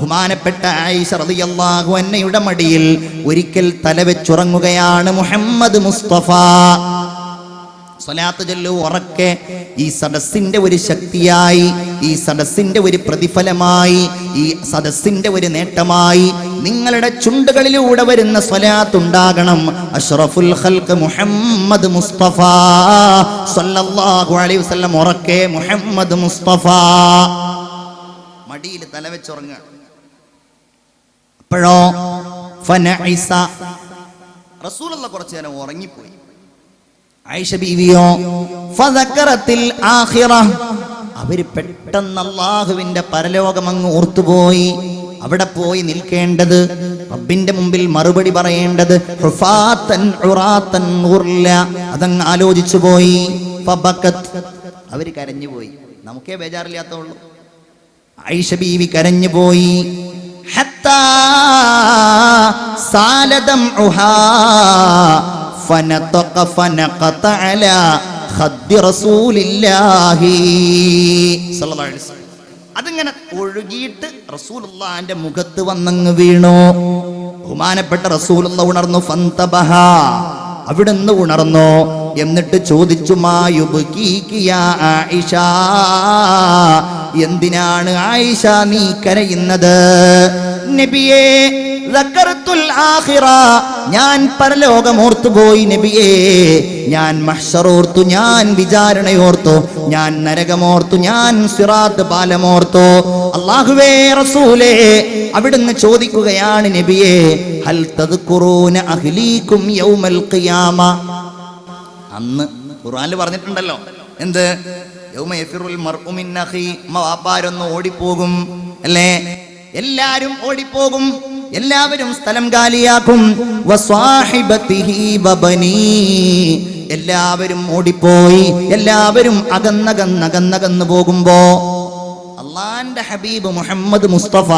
ബഹുമാനപ്പെട്ട ആയിഷ റളിയല്ലാഹു അന്നയുടെ മടിയിൽ ഒരിക്കൽ തലവെച്ചുറങ്ങുകയാണ് മുഹമ്മദ് മുസ്തഫ. സ്വലാത്ത് ചൊല്ലു ഉറക്കെ. ഈ സദസ്സിന്റെ ഒരു ശക്തിയായി ഈ സദസ്സിന്റെ ഒരു പ്രതിഫലമായി ഈ സദസ്സിന്റെ ഒരു നേട്ടമായി നിങ്ങളുടെ ചുണ്ടുകളിലൂടെ വരുന്ന സ്വലാത്ത് ഉണ്ടാകണം. അഷ്റഫുൽ ഹൽക്ക് മുഹമ്മദ് മുസ്തഫ. സല്ലല്ലാഹു അലൈഹി വസല്ലം ഉറക്കെ മുഹമ്മദ് മുസ്തഫ. മടിയിൽ തല വെച്ചുറങ്ങുക. അപ്പോഴോ ഫനഇസ. റസൂലുള്ള കുറച്ചു നേരം ഉറങ്ങിപ്പോയി. ആയിഷ ബീവിയോ ആഖിറ. അവർ പെട്ടെന്ന് അള്ളാഹുവിന്റെ പരലോകം അങ്ങ് ഓർത്തുപോയി. അവിടെ പോയി നിൽക്കേണ്ടത് റബ്ബിന്റെ മുമ്പിൽ മറുപടി പറയേണ്ടത് അതങ്ങ് ആലോചിച്ചു പോയി. അവർ കരഞ്ഞുപോയി. നമുക്കേ ബേജാറില്ലാത്തുള്ളൂ ആയിഷ ബീവി കരഞ്ഞുപോയി. അതിങ്ങനെ ഒഴുകിയിട്ട് റസൂലുള്ളാന്റെ മുഖത്ത് വന്നങ്ങ് വീണു. ബഹുമാനപ്പെട്ട റസൂലുള്ള ഉണർന്നു ഫന്തബഹ. അവിടെ നിന്ന് ഉണർന്നു. എന്നിട്ട് ചോദിച്ചു മായുബ് എന്തിനാണ് ആയിഷ നീ കരയുന്നത്? നബിയേ ഞാൻ പരലോകമോർത്തു പോയി നബിയേ. ഞാൻ മഹ്ഷറോർത്തു ഞാൻ വിചാരണയോർത്തു ഞാൻ നരകമോർത്തു ഞാൻ സിറാത്ത് പാലമോർത്തു. അള്ളാഹുവേ റസൂലേ അവിടുന്ന് ചോദിക്കുകയാണ് നബിയേ ഹൽ തദ്കുറൂന അഹ്ലീകും യൗമൽ ഖിയാമ. അന്ന് ഖുർആനിൽ പറഞ്ഞിട്ടുണ്ടല്ലോ എന്ത്? അഖി വാപ്പാരൊന്ന് ഓടിപ്പോകും അല്ലേ എല്ലാരും ഓടിപ്പോകും എല്ലാവരും സ്ഥലം കാലിയാക്കും. എല്ലാവരും ഓടിപ്പോയി എല്ലാവരും അകന്നകന്നകന്നകന്നു പോകുമ്പോ അള്ളാന്റെ ഹബീബ് മുഹമ്മദ് മുസ്തഫ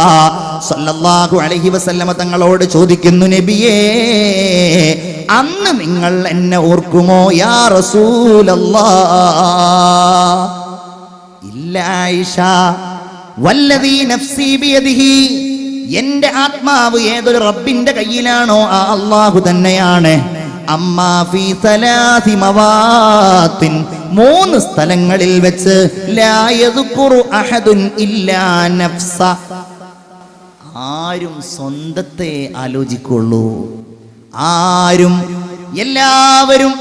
സല്ലല്ലാഹു അലൈഹി വസല്ലമ തങ്ങളോട് ചോദിക്കുന്നു നബിയേ അന്ന് നിങ്ങൾ എന്നെ ഓർക്കുമോ? യാ റസൂലല്ലാ ഇല്ല ആയിഷ. വല്ലദീ നഫ്സി ബിയദിഹി. എന്റെ ആത്മാവ് ഏതൊരു റബ്ബിന്റെ കയ്യിലാണോ ആ അള്ളാഹു തന്നെയാണ്. മൂന്ന് സ്ഥലങ്ങളിൽ വെച്ച് ആരും സ്വന്തത്തെ ആലോചിക്കുള്ളൂ. ആരും എല്ലാവരും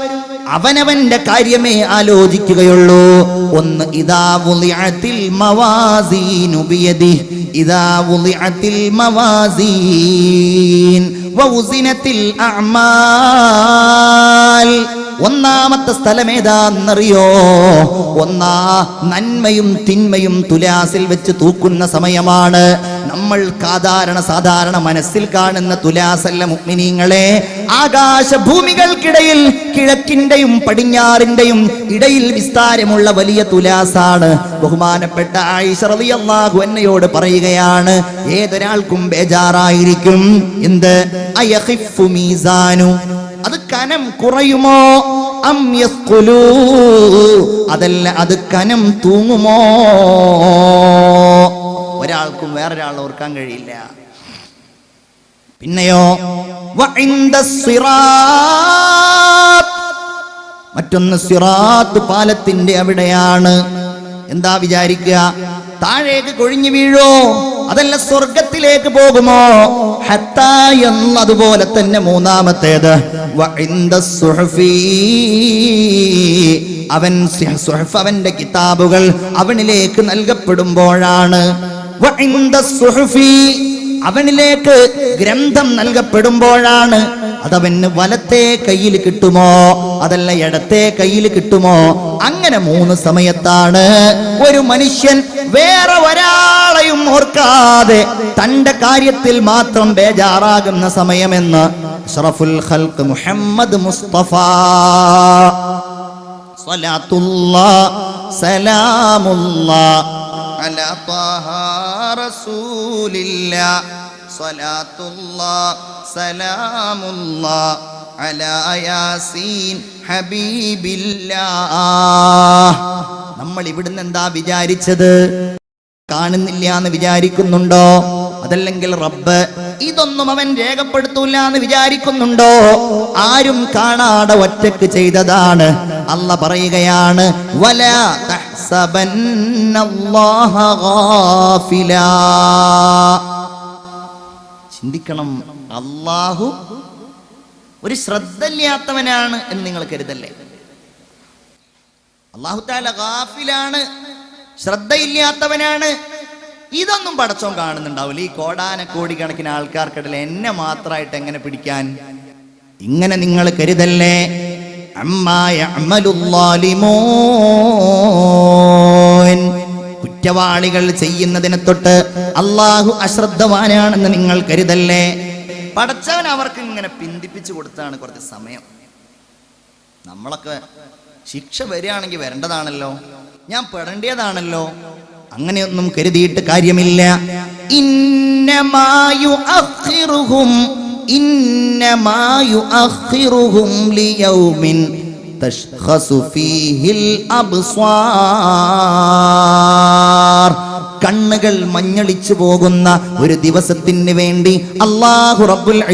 അവനവന്റെ കാര്യമേ ആലോചിക്കുകയുള്ളൂ. ഒന്ന് ഇതാ മവാസീൻ വൗസിനത്തിൽ ഒന്നാമത്തെ സ്ഥലം ഏതാന്നറിയോ ഒന്നാ നന്മയും തിന്മയും തുലാസിൽ വെച്ച് തൂക്കുന്ന സമയമാണ്. നമ്മൾ സാധാരണ സാധാരണ മനസ്സിൽ കാണുന്ന തുലാസല്ല മുഗ്മിനീങ്ങളെ. ആകാശ ഭൂമികൾക്കിടയിൽ കിഴക്കിന്റെയും പടിഞ്ഞാറിന്റെയും ഇടയിൽ വിസ്താരമുള്ള വലിയ തുലാസാണ്. ബഹുമാനപ്പെട്ട ആയിഷ റളിയല്ലാഹു അന്നയോട് പറയുകയാണ് ഏതൊരാൾക്കും ബേജാറായിരിക്കും. എന്ത്? അത് കനം കുറയുമോ? അം അതല്ല അത് കനം തൂങ്ങുമോ? ഒരാൾക്കും വേറൊരാൾ ഓർക്കാൻ കഴിയില്ല. പിന്നെയോ. മറ്റൊന്ന് സിറാത്ത് പാലത്തിന്റെ അവിടെയാണ്. എന്താ വിചാരിക്കുക? താഴേക്ക് കൊഴിഞ്ഞു വീഴോ? അതല്ല സ്വർഗത്തിലേക്ക് പോകുമോ ഹത്ത എന്നതുപോലെ തന്നെ മൂന്നാമത്തേത്. അവൻ അവന്റെ കിതാബുകൾ അവനിലേക്ക് നൽകപ്പെടുമ്പോഴാണ്. അവനിലേക്ക് ഗ്രന്ഥം നൽകപ്പെടുമ്പോഴാണ് അതവന് വലത്തെ കയ്യിൽ കിട്ടുമോ അതല്ല ഇടത്തെ കയ്യിൽ കിട്ടുമോ. അങ്ങനെ മൂന്ന് സമയത്താണ് ഒരു മനുഷ്യൻ വേറെ ഒരാളെയും ഓർക്കാതെ തന്റെ കാര്യത്തിൽ മാത്രം ബേജാറാകുന്ന സമയമെന്ന് അഷ്റഫുൽ മുഹമ്മദ് മുസ്തഫ. സ്വലാത്തുല്ലാ الله صلاة الله سلام الله സലാമുല്ലാ ياسين حبيب ഹബീബില്ലാ. നമ്മൾ ഇവിടുന്ന് എന്താ വിചാരിച്ചത്? കാണുന്നില്ല എന്ന് വിചാരിക്കുന്നുണ്ടോ? അതല്ലെങ്കിൽ റബ്ബ് ഇതൊന്നും അവൻ രേഖപ്പെടുത്തൂല എന്ന് വിചാരിക്കുന്നുണ്ടോ? ആരും കാണാതെ ഒറ്റയ്ക്ക് ചെയ്തതാണ്. അല്ല പറയുകയാണ് വല ചിന്തിക്കണം. അള്ളാഹു ഒരു ശ്രദ്ധയില്ലാത്തവനാണ് എന്ന് നിങ്ങൾ കരുതല്ലേ? അള്ളാഹു താല ഗാഫിലാണ് ശ്രദ്ധയില്ലാത്തവനാണ്. ഇതൊന്നും പടച്ചോൻ കാണുന്നുണ്ടാവില്ല. ഈ കോടാന കോടിക്കണക്കിന് ആൾക്കാർക്കിടയിൽ എന്നെ മാത്രമായിട്ട് എങ്ങനെ പിടിക്കാൻ? ഇങ്ങനെ നിങ്ങൾ കരുതല്ലേ? കുറ്റവാളികൾ ചെയ്യുന്നതിനെ തൊട്ട് അള്ളാഹു അശ്രദ്ധവാനാണെന്ന് നിങ്ങൾ കരുതല്ലേ? പടച്ചവൻ അവർക്ക് ഇങ്ങനെ പിന്തിപ്പിച്ചു കൊടുത്താണ് കുറച്ച് സമയം. നമ്മളൊക്കെ ശിക്ഷ വരികയാണെങ്കിൽ വരേണ്ടതാണല്ലോ. ഞാൻ പെടേണ്ടതാണല്ലോ. അങ്ങനെയൊന്നും കരുതിയിട്ട് കാര്യമില്ല. ഇന്നമായു അഖിറുഹും അഖിറുഹും ലിയൗമിൻ ഫീഹിൽ അബ്സാർ കണ്ണുകൾ മഞ്ഞളിച്ചു പോകുന്ന ഒരു ദിവസത്തിന് വേണ്ടി അള്ളാഹു റബ്ബുൽ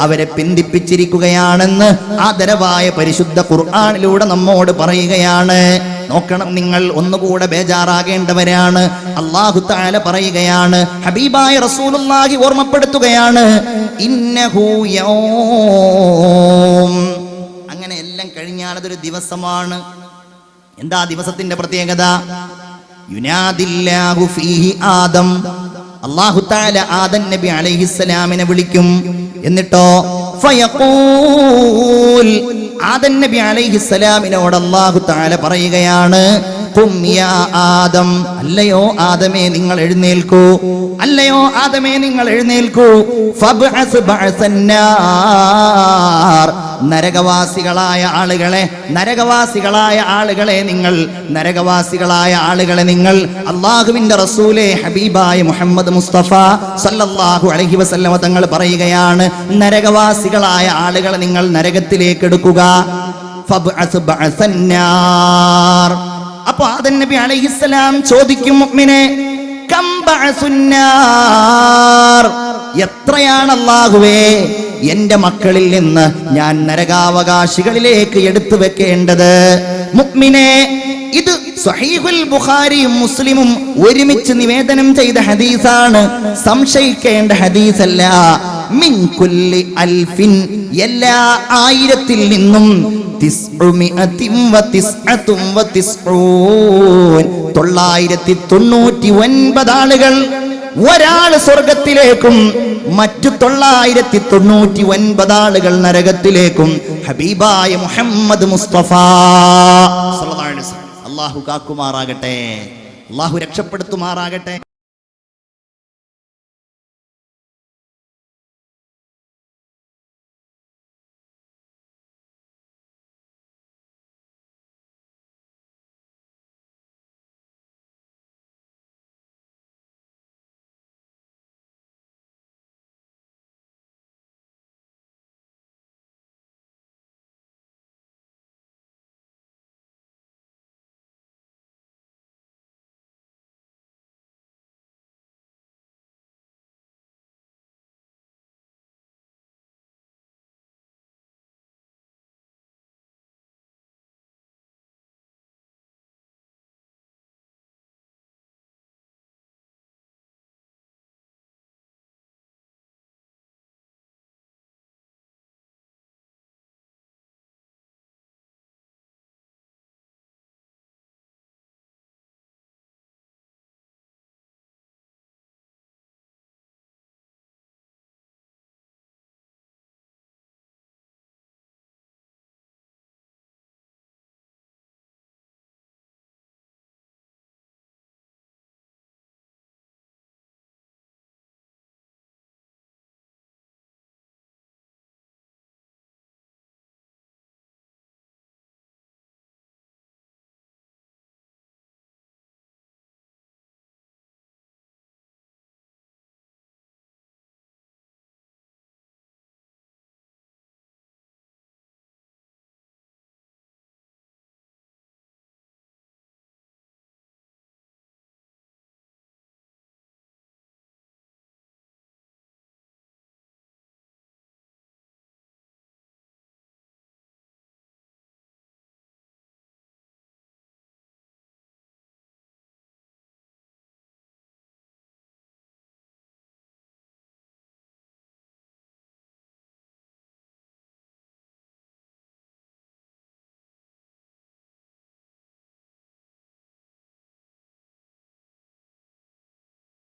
അവരെ പിന്തിപ്പിച്ചിരിക്കുകയാണെന്ന് ആദരവായ പരിശുദ്ധ ഖുർആാനിലൂടെ നമ്മോട് പറയുകയാണ്. നോക്കണം. നിങ്ങൾ ഒന്നുകൂടെ ബേജാറാകേണ്ടവരാണ്. അള്ളാഹു താല പറയുകയാണ് ഹബീബായ റസൂലുള്ളാഹി ഓർമ്മപ്പെടുത്തുകയാണ് അങ്ങനെ എല്ലാം കഴിഞ്ഞാൽ അതൊരു ദിവസമാണ്. എന്താ ദിവസത്തിന്റെ പ്രത്യേകത? യുനാദില്ലാഹു ഫീഹി ആദം. അല്ലാഹു തആല ആദം നബി അലൈഹിസ്സലാമിനെ വിളിക്കും. എന്നിട്ടോ? ഫയഖൂൽ. ആദം നബി അലൈഹിസ്സലാമിനോട് അല്ലാഹു തആല പറയുകയാണ് ആദം. അല്ലയോ ആദമേ നിങ്ങൾ എഴുന്നേൽക്കൂ. അല്ലയോ ആദമേ നിങ്ങൾ എഴുന്നേൽക്കൂ. ഫബ്അസ് ബഅസന്നാർ നരകവാസികളായ ആളുകളെ നരകവാസികളായ ആളുകളെ നിങ്ങൾ നരകവാസികളായ ആളുകളെ നിങ്ങൾ അള്ളാഹുവിന്റെ റസൂലെ ഹബീബായ മുഹമ്മദ് മുസ്തഫ സല്ലല്ലാഹു അലഹി വസല്ലമ തങ്ങൾ പറയുകയാണ് നരകവാസികളായ ആളുകളെ നിങ്ങൾ നരകത്തിലേക്ക് എടുക്കുക. അപ്പൊ ആദൻ നബി അലഹിസ്സലാം ചോദിക്കും മുഗ്മിനെ എത്രയാണ് അല്ലാഹുവേ? എന്റെ മക്കളിൽ നിന്ന് ഞാൻ നരകാവകാശികളിലേക്ക് എടുത്തു വെക്കേണ്ടത്. മുക്മിനെ ഇത് സഹീഹുൽ ബുഖാരിയും മുസ്ലിമും ഒരുമിച്ച് നിവേദനം ചെയ്ത ഹദീസാണ്. സംശയിക്കേണ്ട ഹദീസല്ല. മിൻ കുല്ലി അൽഫിൻ എല്ലാ ആയിരത്തിൽ നിന്നും തൊള്ളായിരത്തി തൊണ്ണൂറ്റി ഒൻപത് ആളുകൾ ഒരാൾ സ്വർഗത്തിലേക്കും മറ്റു തൊള്ളായിരത്തി തൊണ്ണൂറ്റി ഒൻപത് ആളുകൾ നരകത്തിലേക്കും. ഹബീബായ മുഹമ്മദ് മുസ്തഫ. അള്ളാഹു കാക്കുമാറാകട്ടെ. അള്ളാഹു രക്ഷപ്പെടുത്തുമാറാകട്ടെ.